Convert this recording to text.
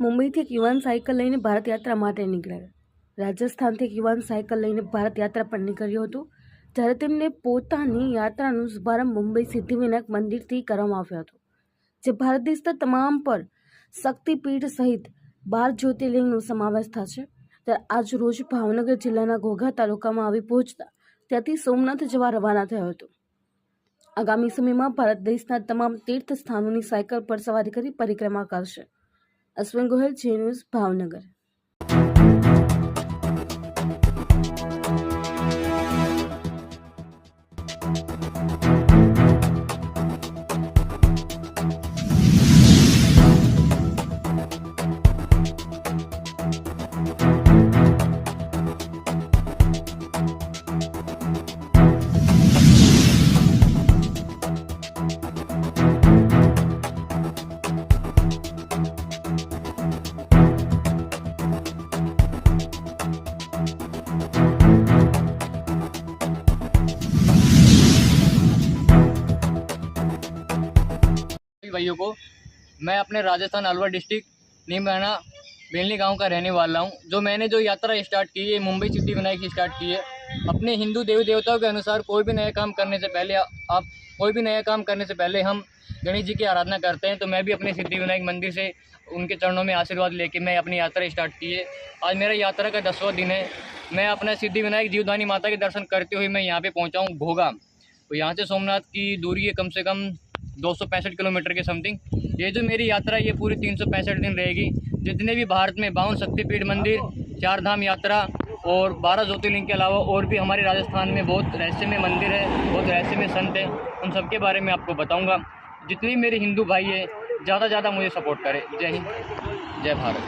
મુંબઈથી એક યુવાન સાયકલ લઈને ભારત યાત્રા માટે નીકળ્યા. રાજસ્થાનથી એક યુવાન સાયકલ લઈને ભારત યાત્રા પર નીકળ્યું હતું, જ્યારે તેમને પોતાની યાત્રાનો શુભારંભ મુંબઈ સિદ્ધિવિનાયક મંદિરથી કરવામાં આવ્યો હતો, જે ભારત દેશના તમામ પર શક્તિપીઠ સહિત બાર જ્યોતિર્લિંગનો સમાવેશ થશે. ત્યારે આજ રોજ ભાવનગર જિલ્લાના ઘોઘા તાલુકામાં આવી પહોંચતા ત્યાંથી સોમનાથ જવા રવાના થયો હતો. આગામી સમયમાં ભારત દેશના તમામ તીર્થ સ્થાનોની સાયકલ પર સવારી કરી પરિક્રમા કરશે. અશ્વિન ગોહિલ જે ન્યૂઝ ભાવનગર सभी भाइयों को, मैं अपने राजस्थान अलवर डिस्ट्रिक्ट नीमराना बेलनी गाँव का रहने वाला हूँ, जो मैंने जो यात्रा स्टार्ट की है मुंबई सिद्धि विनायक स्टार्ट की है। अपने हिंदू देवी देवताओं के अनुसार कोई भी नया काम करने से पहले, आप कोई भी नया काम करने से पहले हम गणेश जी की आराधना करते हैं तो मैं भी अपने सिद्धि विनायक मंदिर से उनके चरणों में आशीर्वाद लेके मैं अपनी यात्रा स्टार्ट की है। आज मेरा यात्रा का दसवां दिन है। मैं अपना सिद्धि विनायक जीवदानी माता के दर्शन करते हुए मैं यहाँ पे पहुँचा हूँ घोगा तो यहाँ से सोमनाथ की दूरी है कम से कम दो सौ पैंसठ किलोमीटर के समथिंग। ये जो मेरी यात्रा ये पूरी तीन सौ पैंसठ दिन रहेगी। जितने भी भारत में बावन शक्तिपीठ मंदिर चार धाम यात्रा और बारह ज्योतिर्लिंग के अलावा और भी हमारे राजस्थान में बहुत रहस्यमय मंदिर है, बहुत रहस्यमय संत है, उन सब के बारे में आपको बताऊँगा। जितने मेरे हिंदू भाई है, ज़्यादा ज़्यादा मुझे सपोर्ट करें। जय हिंद, जय भारत।